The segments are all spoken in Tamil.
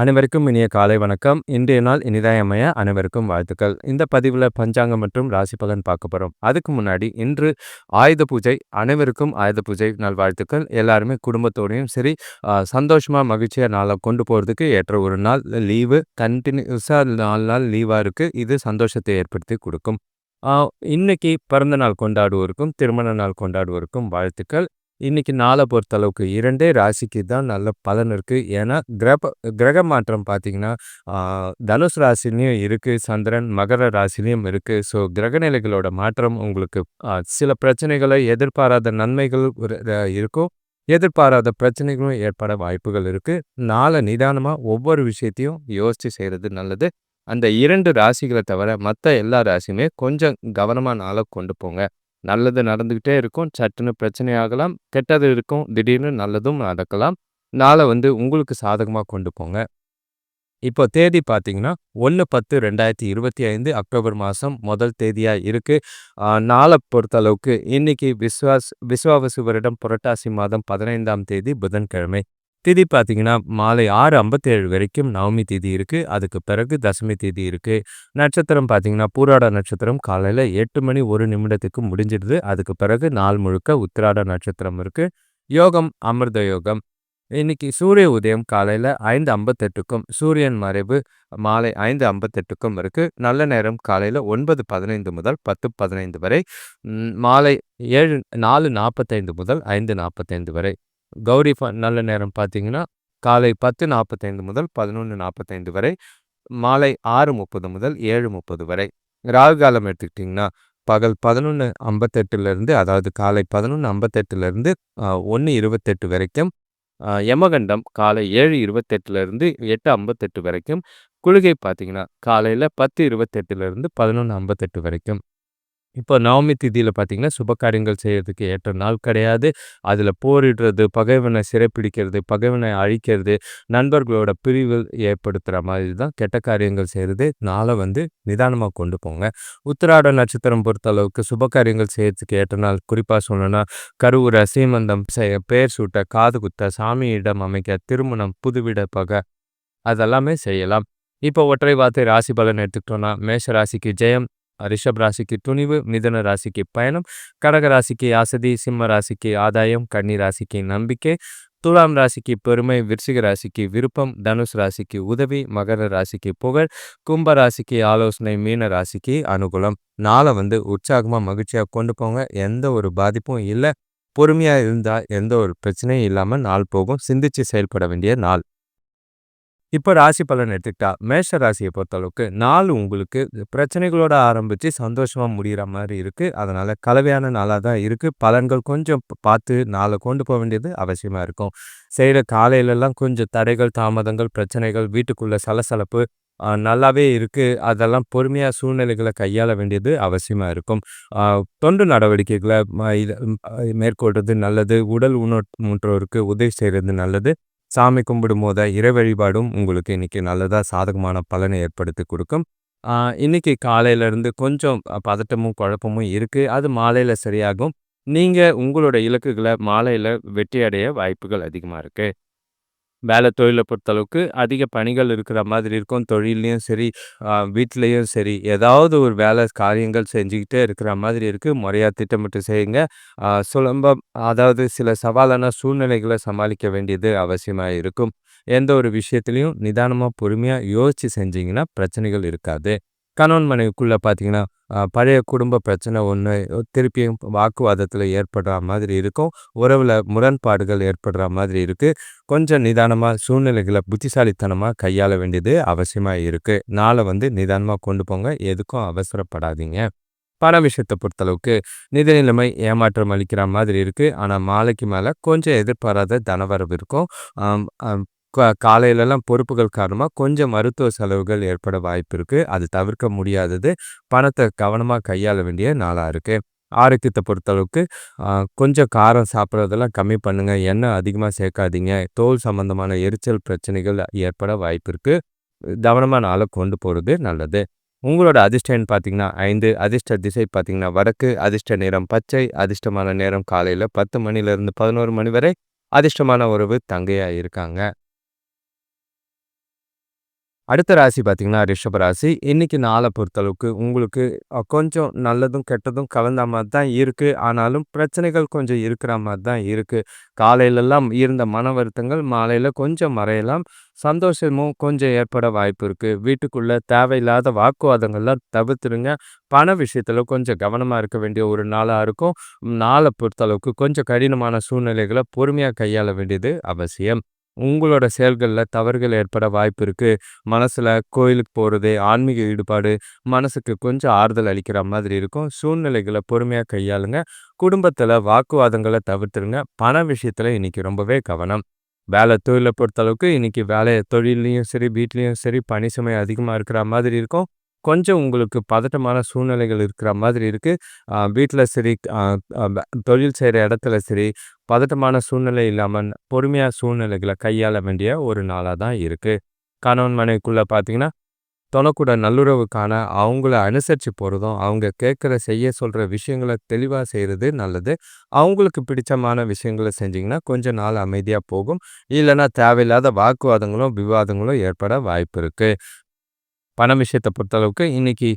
அனைவருக்கும் இனிய காலை வணக்கம். இன்றைய நாள் இனிதாய் அமைய அனைவருக்கும் வாழ்த்துக்கள். இந்த பதிவில் பஞ்சாங்கம் மற்றும் ராசி பலன் பார்க்க போகிறோம் அதுக்கு முன்னாடி இன்று ஆயுத பூஜை அனைவருக்கும் ஆயுத பூஜை நாள் வாழ்த்துக்கள். எல்லாருமே குடும்பத்தோடையும் சரி சந்தோஷமாக மகிழ்ச்சியாக நாளை கொண்டு போகிறதுக்கு ஏற்ற ஒரு நாள். லீவு கண்டினியூஸாக நாலு நாள் லீவாக இருக்குது இது சந்தோஷத்தை ஏற்படுத்தி கொடுக்கும். இன்னைக்கு பிறந்த நாள் கொண்டாடுவோருக்கும் திருமண நாள் கொண்டாடுவோருக்கும் வாழ்த்துக்கள். இன்னைக்கு நாளை பொறுத்தளவுக்கு இரண்டே ராசிக்கு தான் நல்ல பலன் இருக்குது ஏன்னா கிரக கிரக மாற்றம் பார்த்தீங்கன்னா தனுஷ் ராசிலையும் இருக்குது சந்திரன் மகர ராசிலையும் இருக்குது ஸோ கிரகநிலைகளோட மாற்றம் உங்களுக்கு சில பிரச்சனைகளை எதிர்பாராத நன்மைகள் இருக்கும். எதிர்பாராத பிரச்சனைகளும் ஏற்பட வாய்ப்புகள் இருக்குது நாளை நிதானமாக ஒவ்வொரு விஷயத்தையும் யோசித்து செய்கிறது நல்லது. அந்த இரண்டு ராசிகளை தவிர மற்ற எல்லா ராசியுமே கொஞ்சம் கவனமாக நாளை கொண்டு போங்க. நல்லது நடந்துக்கிட்டே இருக்கும். சட்டுன்னு பிரச்சனையாகலாம். கெட்டது இருக்கும். திடீர்னு நல்லதும் நடக்கலாம். நாளை வந்து உங்களுக்கு சாதகமாக கொண்டு போங்க. இப்போ தேதி பார்த்தீங்கன்னா ஒன்று பத்து ரெண்டாயிரத்தி இருபத்தி ஐந்து அக்டோபர் மாதம் முதல் தேதியாக இருக்குது நாளை பொறுத்தளவுக்கு இன்னைக்கு விஸ்வாஸ் விஸ்வாவசுவரிடம் புரட்டாசி மாதம் பதினைந்தாம் தேதி புதன்கிழமை. திதி பார்த்தீங்கன்னா மாலை ஆறு ஐம்பத்தேழு வரைக்கும் நவமி திதி இருக்குது அதுக்கு பிறகு தசமி திதி இருக்குது நட்சத்திரம் பார்த்தீங்கன்னா பூராட நட்சத்திரம் காலையில் எட்டு மணி ஒரு நிமிடத்துக்கு முடிஞ்சிடுது. அதுக்கு பிறகு நாள் முழுக்க உத்திராட நட்சத்திரம் இருக்குது யோகம் அமிர்த யோகம். இன்னைக்கு சூரிய உதயம் காலையில் ஐந்து ஐம்பத்தெட்டுக்கும் சூரியன் மறைவு மாலை ஐந்து ஐம்பத்தெட்டுக்கும் இருக்குது நல்ல நேரம் காலையில் ஒன்பது பதினைந்து முதல் பத்து பதினைந்து வரை. மாலை ஏழு நாலு நாற்பத்தைந்து முதல் ஐந்து நாற்பத்தைந்து வரை. கௌரி நல்ல நேரம் பார்த்தீங்கன்னா காலை பத்து நாற்பத்தைந்து முதல் பதினொன்று நாற்பத்தைந்து வரை மாலை ஆறு முப்பது முதல் ஏழு முப்பது வரை. ராகு காலம் எடுத்துக்கிட்டிங்கன்னா பகல் பதினொன்று ஐம்பத்தெட்டுலேருந்து அதாவது காலை பதினொன்று ஐம்பத்தெட்டுலேருந்து ஒன்று இருபத்தெட்டு வரைக்கும் யமகண்டம் காலை ஏழு இருபத்தெட்டுலேருந்து எட்டு ஐம்பத்தெட்டு வரைக்கும் குளிகை பார்த்தீங்கன்னா காலையில் பத்து இருபத்தெட்டுலேருந்து பதினொன்று ஐம்பத்தெட்டு வரைக்கும். இப்போ நவமி திதியில் பார்த்தீங்கன்னா சுப காரியங்கள் செய்கிறதுக்கு ஏற்ற நாள் கிடையாது. அதில் போரிடுறது பகைவனை சிறைப்பிடிக்கிறது பகைவனை அழிக்கிறது நண்பர்களோட பிரிவு ஏற்படுத்துகிற மாதிரி தான் கெட்ட காரியங்கள் செய்கிறது நாளை வந்து நிதானமாக கொண்டு போங்க. உத்திராட நட்சத்திரம் பொறுத்த அளவுக்கு சுப காரியங்கள் செய்யறதுக்கு ஏற்ற நாள். குறிப்பாக சொல்லணும்னா கருவுரை சீமந்தம் செய்ய பெயர் சூட்ட காது குத்த சாமியிடம் அமைக்க திருமணம் புதுவிட பகை அதெல்லாமே செய்யலாம். இப்போ ஒற்றை வார்த்தை ராசி பலன் எடுத்துக்கிட்டோம்னா மேஷ ராசிக்கு ஜெயம் ரிஷப் ராசிக்கு துணிவு மிதன ராசிக்கு பயணம் கடக ராசிக்கு ஆசதி சிம்ம ராசிக்கு ஆதாயம் கன்னி ராசிக்கு நம்பிக்கை துலாம் ராசிக்கு பெருமை விருச்சிக ராசிக்கு விருப்பம் தனுஷ் ராசிக்கு உதவி மகர ராசிக்கு புகழ் கும்ப ராசிக்கு ஆலோசனை மீன ராசிக்கு அனுகூலம். நாளை வந்து உற்சாகமாக மகிழ்ச்சியாக கொண்டு போங்க. எந்த ஒரு பாதிப்பும் இல்லை. பொறுமையாக இருந்தால் எந்த ஒரு பிரச்சனையும் இல்லாமல் நாள் போகும். சிந்திச்சு செயல்பட வேண்டிய நாள். இப்போ ராசி பலன் எடுத்துக்கிட்டா மேஷ ராசியை பொறுத்தளவுக்கு நாள் உங்களுக்கு பிரச்சனைகளோட ஆரம்பித்து சந்தோஷமாக முடிகிற மாதிரி இருக்குது அதனால் கலவையான நாளாக தான் இருக்குது பலன்கள் கொஞ்சம் பார்த்து நாளை கொண்டு போக வேண்டியது அவசியமாக இருக்கும். செய்கிற காலையிலலாம் கொஞ்சம் தடைகள் தாமதங்கள் பிரச்சனைகள் வீட்டுக்குள்ளே சலசலப்பு நல்லாவே இருக்குது அதெல்லாம் பொறுமையாக சூழ்நிலைகளை கையாள வேண்டியது அவசியமாக இருக்கும். தொண்டு நடவடிக்கைகளை மேற்கொள்வது நல்லது. உடல் ஊனமுற்றோருக்கு உதவி செய்கிறது நல்லது. சாமி கும்பிடும் போத இறை வழிபாடும் உங்களுக்கு இன்றைக்கி நல்லதாக சாதகமான பலனை ஏற்படுத்தி கொடுக்கும். இன்றைக்கி காலையிலேருந்து கொஞ்சம் பதட்டமும் குழப்பமும் இருக்குது அது மாலையில் சரியாகும். நீங்கள் உங்களோட இலக்குகளை மாலையில் வெற்றி அடைய வாய்ப்புகள் அதிகமாக இருக்குது வேலை தொழிலை பொறுத்தளவுக்கு அதிக பணிகள் இருக்கிற மாதிரி இருக்கும். தொழிலையும் சரி வீட்லேயும் சரி ஏதாவது ஒரு வேலை காரியங்கள் செஞ்சுக்கிட்டே இருக்கிற மாதிரி இருக்குது முறையாக திட்டமிட்டு செய்யுங்க. சுலம்பம் அதாவது சில சவாலான சூழ்நிலைகளை சமாளிக்க வேண்டியது அவசியமாக இருக்கும். எந்த ஒரு விஷயத்துலையும் நிதானமாக பொறுமையாக யோசித்து செஞ்சிங்கன்னா பிரச்சனைகள் இருக்காது. கணவன் மனைவிக்குள்ளே பார்த்தீங்கன்னா பழைய குடும்ப பிரச்சனை ஒன்று திருப்பியும் வாக்குவாதத்தில் ஏற்படுற மாதிரி இருக்கும். உறவில் முரண்பாடுகள் ஏற்படுற மாதிரி இருக்குது கொஞ்சம் நிதானமாக சூழ்நிலைகளை புத்திசாலித்தனமாக கையாள வேண்டியது அவசியமாக இருக்குது நாளை வந்து நிதானமாக கொண்டு போங்க. எதுக்கும் அவசரப்படாதீங்க. பண விஷயத்தை பொறுத்தளவுக்கு நிதி நிலைமை ஏமாற்றம் அளிக்கிற மாதிரி இருக்குது ஆனால் மாலைக்கு மேலே கொஞ்சம் எதிர்பாராத தனவரவு இருக்கும். காலையிலலாம் பொறுப்புகள் காரணமாக கொஞ்சம் மருத்துவ செலவுகள் ஏற்பட வாய்ப்பு இருக்குது அது தவிர்க்க முடியாதது. பணத்தை கவனமாக கையாள வேண்டிய நாளாக இருக்குது ஆரோக்கியத்தை பொறுத்தளவுக்கு கொஞ்சம் காரம் சாப்பிட்றதெல்லாம் கம்மி பண்ணுங்கள் எண்ணெய் அதிகமாக சேர்க்காதீங்க. தோல் சம்மந்தமான எரிச்சல் பிரச்சனைகள் ஏற்பட வாய்ப்பு இருக்குது கவனமான நாளை கொண்டு போகிறது நல்லது. உங்களோட அதிர்ஷ்டம் பார்த்தீங்கன்னா ஐந்து. அதிர்ஷ்ட திசை பார்த்தீங்கன்னா வடக்கு. அதிர்ஷ்ட நேரம் பச்சை. அதிர்ஷ்டமான நேரம் காலையில் பத்து மணிலேருந்து பதினோரு மணி வரை அதிர்ஷ்டமான உறவு தங்கையாக இருக்காங்க. அடுத்த ராசி பார்த்தீங்கன்னா, ரிஷப ராசி. இன்னைக்கு நாளை பொறுத்தளவுக்கு உங்களுக்கு கொஞ்சம் நல்லதும், கெட்டதும் கலந்த மாதிரி தான் இருக்குது ஆனாலும் பிரச்சனைகள் கொஞ்சம் இருக்கிற மாதிரி தான் இருக்குது காலையிலெல்லாம் இருந்த மன வருத்தங்கள் மாலையில் கொஞ்சம் மறையலாம். சந்தோஷமும் கொஞ்சம் ஏற்பட வாய்ப்பு இருக்குது வீட்டுக்குள்ளே தேவையில்லாத வாக்குவாதங்கள்லாம் தவிர்த்துடுங்க. பண விஷயத்தில் கொஞ்சம் கவனமாக இருக்க வேண்டிய ஒரு நாளாக இருக்கும். நாளை பொறுத்தளவுக்கு கொஞ்சம் கடினமான சூழ்நிலைகளை பொறுமையாக கையாள வேண்டியது அவசியம். உங்களோட செயல்களில் தவறுகள் ஏற்பட வாய்ப்பு இருக்குது மனசுல கோயிலுக்கு போகிறது ஆன்மீக ஈடுபாடு மனசுக்கு கொஞ்சம் ஆறுதல் அளிக்கிற மாதிரி இருக்கும். சூழ்நிலைகளை பொறுமையாக கையாளுங்க. குடும்பத்தில் வாக்குவாதங்களை தவிர்த்துருங்க. பண விஷயத்துல இன்னைக்கு ரொம்பவே கவனம். வேலை தொழிலை பொறுத்தளவுக்கு இன்னைக்கு வேலை தொழிலையும் சரி, வீட்லேயும் சரி பணி சுமை அதிகமாக இருக்கிற மாதிரி இருக்கும். கொஞ்சம் உங்களுக்கு பதட்டமான சூழ்நிலைகள் இருக்கிற மாதிரி இருக்குது வீட்டில் சரி, தொழில் செய்கிற இடத்துல சரி, பதட்டமான சூழ்நிலை இல்லாமல் பொறுமையாக சூழ்நிலைகளை கையாள வேண்டிய ஒரு நாளாக தான் இருக்குது கணவன் மனைவிக்குள்ளே பார்த்தீங்கன்னா, தொணக்கூட நல்லுறவுக்கான அவங்கள அனுசரித்து போகிறதும் அவங்க கேட்குற செய்ய சொல்கிற விஷயங்கள தெளிவாக செய்கிறது நல்லது. அவங்களுக்கு பிடிச்சமான விஷயங்கள செஞ்சிங்கன்னா கொஞ்சம் நாள் அமைதியாக போகும். இல்லைன்னா தேவையில்லாத வாக்குவாதங்களும், விவாதங்களும் ஏற்பட வாய்ப்பு இருக்குது பண விஷயத்தை பொறுத்தளவுக்கு இன்றைக்கி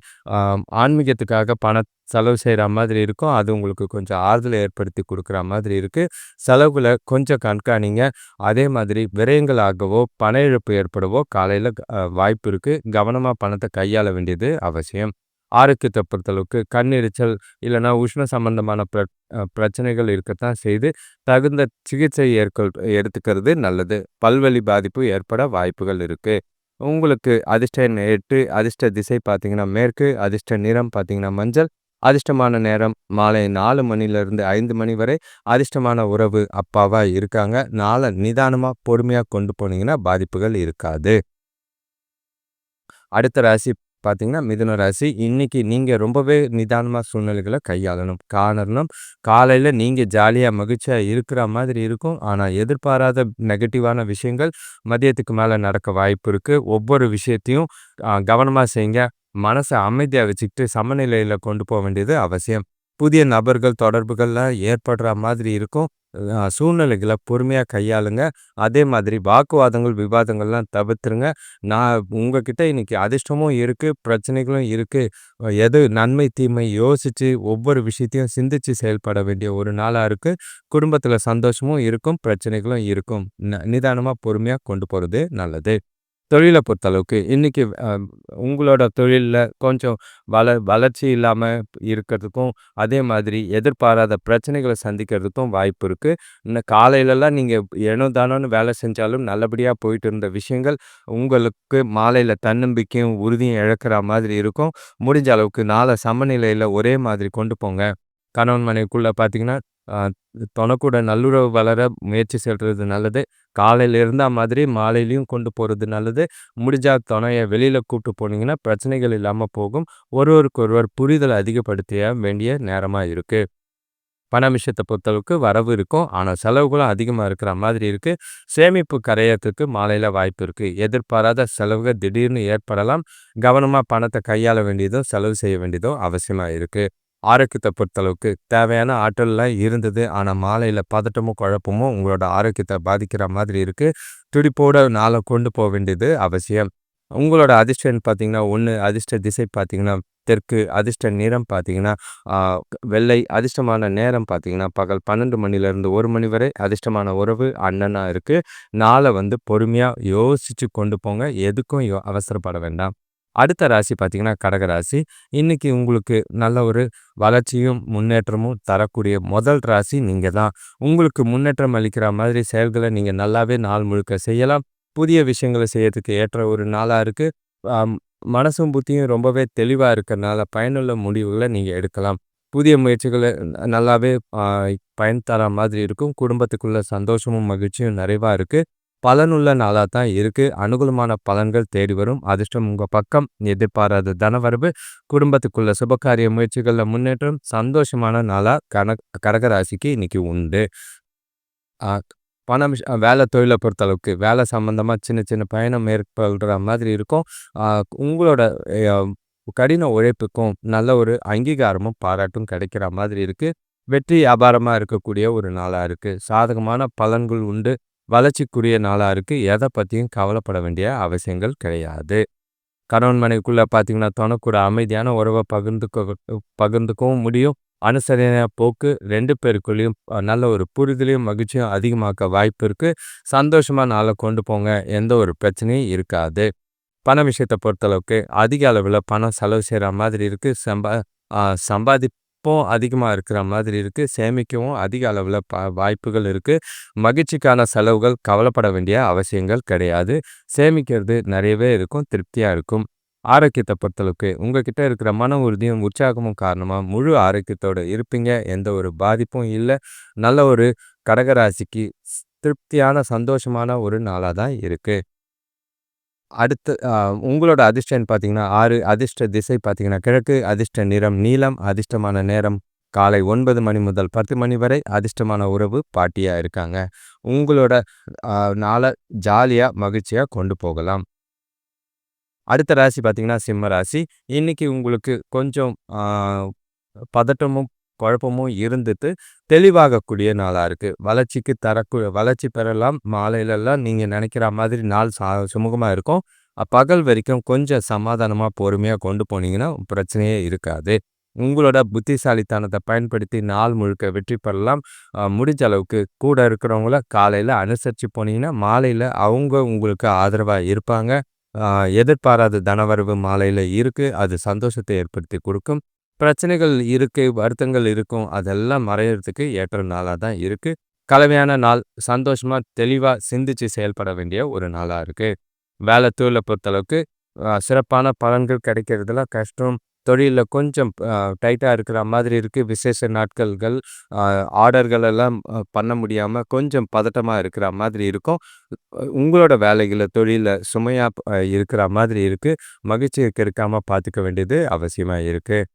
ஆன்மீகத்துக்காக பண செலவு செய்கிற மாதிரி இருக்கும். அது உங்களுக்கு கொஞ்சம் ஆறுதலை ஏற்படுத்தி கொடுக்குற மாதிரி இருக்குது செலவுகளை கொஞ்சம் கண்காணிங்க. அதே மாதிரி விரயங்களாகவோ பண இழப்பு ஏற்படவோ காலையில் வாய்ப்பு இருக்குது கவனமாக பணத்தை கையாள வேண்டியது அவசியம். ஆரோக்கியத்தை பொறுத்தளவுக்கு கண் எரிச்சல் இல்லன்னா உஷ்ண சம்பந்தமான பிர பிரச்சனைகள் இருக்கத்தான் செய்து தகுந்த சிகிச்சை ஏற்கொள் எடுத்துக்கிறது நல்லது. பல்வலி பாதிப்பு ஏற்பட வாய்ப்புகள் இருக்குது உங்களுக்கு அதிர்ஷ்ட எட்டு அதிர்ஷ்ட திசை பார்த்தீங்கன்னா மேற்கு, அதிர்ஷ்ட நிறம் பார்த்தீங்கன்னா மஞ்சள், அதிர்ஷ்டமான நேரம் மாலை நாலு மணிலிருந்து ஐந்து மணி வரை. அதிர்ஷ்டமான உறவு அப்பாவா இருக்காங்க. நாளை நிதானமா, பொறுமையா கொண்டு போனீங்கன்னா பாதிப்புகள் இருக்காது. அடுத்த ராசி பார்த்தீங்கன்னா, மிதுன ராசி. இன்னைக்கு நீங்கள் ரொம்பவே நிதானமாக சூழ்நிலைகளை கையாளணும். காரணம், காலையில் நீங்கள் ஜாலியாக மகிழ்ச்சியாக இருக்கிற மாதிரி இருக்கும். ஆனால் எதிர்பாராத நெகட்டிவான விஷயங்கள் மதியத்துக்கு மேலே நடக்க வாய்ப்பு இருக்குது ஒவ்வொரு விஷயத்தையும் கவனமாக செய்யுங்க. மனசை அமைதியாக வச்சுக்கிட்டு சமநிலையில் கொண்டு போக வேண்டியது அவசியம். புதிய நபர்கள் தொடர்புகள்லாம் ஏற்படுற மாதிரி இருக்கும். சூழ்நிலைகளை பொறுமையாக கையாளுங்க. அதே மாதிரி வாக்குவாதங்கள், விவாதங்கள்லாம் தவிர்த்துருங்க. நான் உங்ககிட்ட இன்னைக்கு அதிர்ஷ்டமும் இருக்குது பிரச்சனைகளும் இருக்குது எது நன்மை, தீமை யோசித்து ஒவ்வொரு விஷயத்தையும் சிந்திச்சு செயல்பட வேண்டிய ஒரு நாளாக இருக்குது குடும்பத்தில் சந்தோஷமும் இருக்கும், பிரச்சனைகளும் இருக்கும். ந பொறுமையாக கொண்டு போகிறது நல்லது. தொழிலை பொறுத்தளவுக்கு இன்றைக்கி உங்களோட தொழிலில் கொஞ்சம் வள வளர்ச்சி இல்லாமல் இருக்கிறதுக்கும், அதே மாதிரி எதிர்பாராத பிரச்சனைகளை சந்திக்கிறதுக்கும் வாய்ப்பு இருக்குது இந்த காலையிலலாம் நீங்கள் ஏனோ தானோன்னு வேலை செஞ்சாலும் நல்லபடியாக போயிட்டு இருந்த விஷயங்கள், உங்களுக்கு மாலையில் தன்னம்பிக்கையும், உறுதியும் இழக்கிற மாதிரி இருக்கும். முடிஞ்ச அளவுக்கு நாளை சமநிலையில் ஒரே மாதிரி கொண்டு போங்க. கணவன் மனைவிக்குள்ளே பார்த்தீங்கன்னா, தனக்கூட நல்லுறவு வளர முயற்சி செல்கிறது நல்லது. காலையில் இருந்தால் மாதிரி மாலையிலையும் கொண்டு போகிறது நல்லது. முடிஞ்சா துணையை வெளியில் கூப்பிட்டு போனீங்கன்னா, பிரச்சனைகள் இல்லாமல் போகும். ஒருவருக்கொருவர் புரிதல் அதிகப்படுத்திய வேண்டிய நேரமாக இருக்குது பண விஷயத்தை பொறுத்தளவுக்கு வரவு இருக்கும். ஆனால் செலவுகளும் அதிகமாக இருக்கிற மாதிரி இருக்குது சேமிப்பு கரையறதுக்கு மாலையில் வாய்ப்பு இருக்குது எதிர்பாராத செலவுகள் திடீர்னு ஏற்படலாம். கவனமாக பணத்தை கையாள வேண்டியதும், செலவு செய்ய வேண்டியதும் அவசியமாக இருக்குது ஆரோக்கியத்தை பொறுத்தளவுக்கு தேவையான ஆற்றல்லாம் இருந்தது. ஆனால் மாலையில் பதட்டமும், குழப்பமும் உங்களோட ஆரோக்கியத்தை பாதிக்கிற மாதிரி இருக்குது துடிப்போட நாளை கொண்டு போக வேண்டியது அவசியம். உங்களோட அதிர்ஷ்டம் பார்த்தீங்கன்னா ஒன்று அதிர்ஷ்ட திசை பார்த்தீங்கன்னா தெற்கு, அதிர்ஷ்ட நிறம் பார்த்தீங்கன்னா வெள்ளை, அதிர்ஷ்டமான நேரம் பார்த்தீங்கன்னா பகல் பன்னெண்டு மணிலேருந்து ஒரு மணி வரை. அதிர்ஷ்டமான உறவு அண்ணனாக இருக்குது நாளை வந்து பொறுமையாக யோசித்து கொண்டு போங்க. எதுக்கும் யோ அவசரப்பட வேண்டாம். அடுத்த ராசி பார்த்தீங்கன்னா கடக ராசி. இன்றைக்கி உங்களுக்கு நல்ல ஒரு வளர்ச்சியும், முன்னேற்றமும் தரக்கூடிய முதல் ராசி நீங்கள் தான். உங்களுக்கு முன்னேற்றம் அளிக்கிற மாதிரி செயல்களை நீங்கள் நல்லாவே நாள் முழுக்க செய்யலாம். புதிய விஷயங்கள செய்யறதுக்கு ஏற்ற ஒரு நாளாக இருக்குது மனசும், புத்தியும் ரொம்பவே தெளிவாக இருக்கிறனால பயனுள்ள முடிவுகளை நீங்கள் எடுக்கலாம். புதிய முயற்சிகளை நல்லாவே பயன் தர மாதிரி இருக்கும். குடும்பத்துக்குள்ள சந்தோஷமும், மகிழ்ச்சியும் நிறைவாக இருக்குது பலனுள்ள நாளா தான் இருக்கு. அனுகூலமான பலன்கள் தேடி வரும். அதிர்ஷ்டம் உங்க பக்கம். எதிர்பாராத தனவரவு. குடும்பத்துக்குள்ள சுபகாரிய முயற்சிகளில் முன்னேற்றம். சந்தோஷமான நாளா கன கடகராசிக்கு இன்னைக்கு உண்டு. பணம் பண விஷ வேலை தொழில பொறுத்தளவுக்கு வேலை சம்பந்தமா சின்ன, சின்ன பயணம் மேற்கொள்கிற மாதிரி இருக்கும். உங்களோட கடின உழைப்புக்கும் நல்ல ஒரு அங்கீகாரமும், பாராட்டும் கிடைக்கிற மாதிரி இருக்கு. வெற்றி வியாபாரமா இருக்கக்கூடிய ஒரு நாளா இருக்கு. சாதகமான பலன்கள் உண்டு. வளர்ச்சிக்குரிய நாளாக இருக்குது எதை பற்றியும் கவலைப்பட வேண்டிய அவசியங்கள் கிடையாது. கணவன் மனைவிக்குள்ளே பார்த்தீங்கன்னா துணைக்கூட அமைதியான உறவை பகிர்ந்துக்க பகிர்ந்துக்கவும் முடியும். அனுசரணை போக்கு ரெண்டு பேருக்குள்ளேயும் நல்ல ஒரு புரிதலையும் மகிழ்ச்சியும் அதிகமாக்க வாய்ப்பு இருக்குது சந்தோஷமாக நாளை கொண்டு போங்க. எந்த ஒரு பிரச்சனையும் இருக்காது. பண விஷயத்தை பொறுத்தளவுக்கு அதிக அளவில் பணம் செலவு செய்கிற மாதிரி இருக்குது சம்பா சம்பாதி சம்பாதிப்பும் அதிகமாக இருக்கிற மாதிரி இருக்குது சேமிக்கவும் அதிக அளவில் ப வாய்ப்புகள் இருக்குது மகிழ்ச்சிக்கான செலவுகள் கவலைப்பட வேண்டிய அவசியங்கள் கிடையாது. சேமிக்கிறது நிறையவே இருக்கும் திருப்தியாக இருக்கும். ஆரோக்கியத்தை பொறுத்தளவுக்கு உங்ககிட்ட இருக்கிற மன உறுதியும் உற்சாகமும் காரணமாக முழு ஆரோக்கியத்தோடு இருப்பீங்க. எந்த ஒரு பாதிப்பும் இல்லை. நல்ல ஒரு கடகராசிக்கு திருப்தியான சந்தோஷமான ஒரு நாளாக தான் இருக்குது அடுத்து உங்களோட அதிர்ஷ்டம் பார்த்தீங்கன்னா ஆறு அதிர்ஷ்ட திசை பார்த்தீங்கன்னா கிழக்கு அதிர்ஷ்ட நிறம் நீளம் அதிர்ஷ்டமான நேரம் காலை ஒன்பது மணி முதல் பத்து மணி வரை அதிர்ஷ்டமான உறவு பாட்டியாக இருக்காங்க. உங்களோட நாளை ஜாலியாக மகிழ்ச்சியாக கொண்டு போகலாம். அடுத்த ராசி பார்த்தீங்கன்னா சிம்ம ராசி. இன்னைக்கு உங்களுக்கு கொஞ்சம் பதட்டமும் குழப்பமும் இருந்துட்டு தெளிவாகக்கூடிய நாளாக இருக்குது வளர்ச்சிக்கு தரக்கு வளர்ச்சி பெறலாம். மாலையிலலாம் நீங்கள் நினைக்கிற மாதிரி நாள் சா சுமூகமாக இருக்கும். பகல் வரைக்கும் கொஞ்சம் சமாதானமாக பொறுமையாக கொண்டு போனீங்கன்னா பிரச்சனையே இருக்காது. உங்களோட புத்திசாலித்தனத்தை பயன்படுத்தி நாள் முழுக்க வெற்றி பெறலாம். முடிஞ்ச அளவுக்கு கூட இருக்கிறவங்கள காலையில் அனுசரித்து போனீங்கன்னா மாலையில் அவங்க உங்களுக்கு ஆதரவாக இருப்பாங்க. எதிர்பாராத தனவரவு மாலையில் இருக்குது அது சந்தோஷத்தை ஏற்படுத்தி கொடுக்கும். பிரச்சனைகள் இருக்குது வருத்தங்கள் இருக்கும் அதெல்லாம் மறையிறதுக்கு ஏற்ற நாளாக தான் இருக்குது கலவையான நாள் சந்தோஷமாக தெளிவாக சிந்திச்சு செயல்பட வேண்டிய ஒரு நாளாக இருக்குது வேலை தொழிலை பொறுத்தளவுக்கு சிறப்பான பலன்கள் கிடைக்கிறதுல கஷ்டம். தொழிலில் கொஞ்சம் டைட்டாக இருக்கிற மாதிரி இருக்குது விசேஷ நாட்கள்கள் ஆர்டர்கள் எல்லாம் பண்ண முடியாமல் கொஞ்சம் பதட்டமாக இருக்கிற மாதிரி இருக்கும். உங்களோட வேலைகளை தொழிலில் சுமையாக இருக்கிற மாதிரி இருக்குது மகிழ்ச்சி கெடுக்காமல் பார்த்துக்க வேண்டியது அவசியமாக இருக்குது